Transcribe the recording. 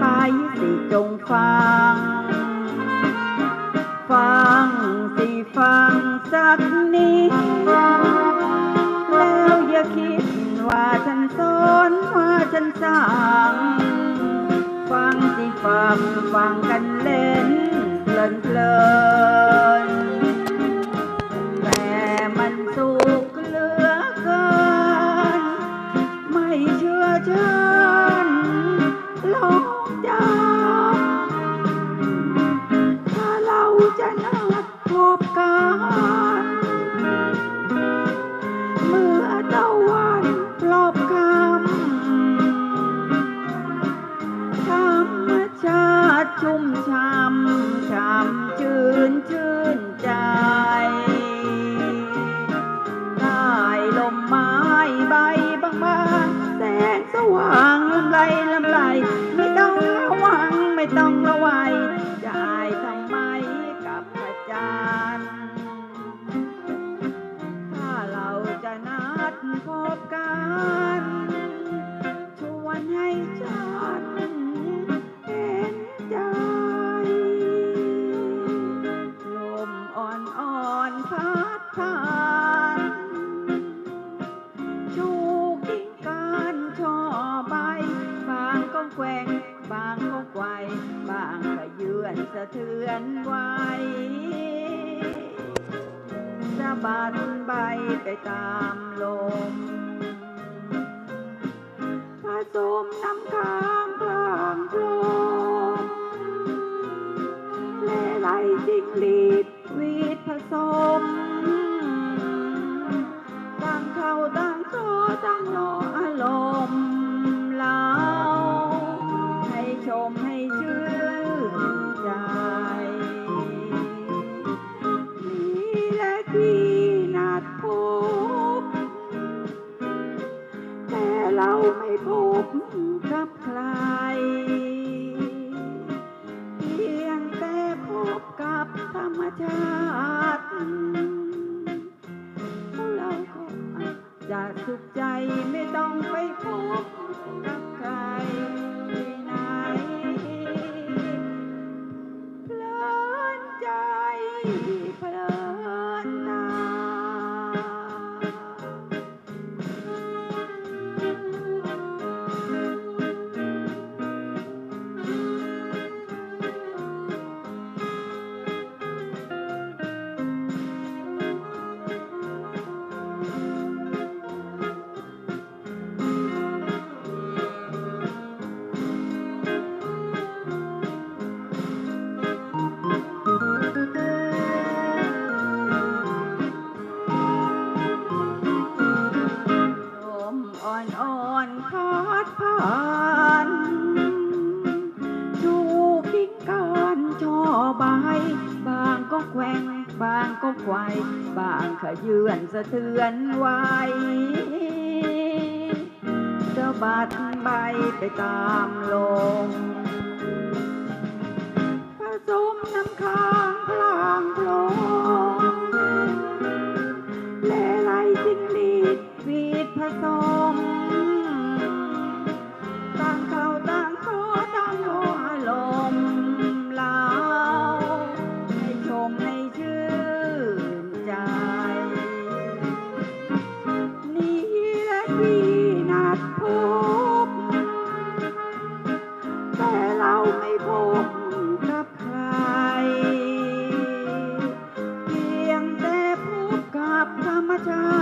ไปสิจงฟัง ฟังสิฟังสักนิด แล้วอย่าคิดว่าฉันสอนว่าฉันสั่ง ฟังสิฟังฟังกันเล่นเพลินเพลิน บกันชวนให้ฉันเห็นใจ ลมอ่อนๆพัดผ่านชูกิ่งก้านช่อใบ บางก็แกว่ง บางก็ไกวบางก็เยือนสะเทือนไหวสะบัดใบไปตามลม เราไม่พบกับใคร เพียงแต่พบกับธรรมชาติเราก็จะสุขใจไม่ต้องไปพบกับายบางก็แกว่งบางก็ไกวบางขยื่นสะเทือนไหวสะบัดใบไปตามลมผสมน้ำค้างพลางพลง my.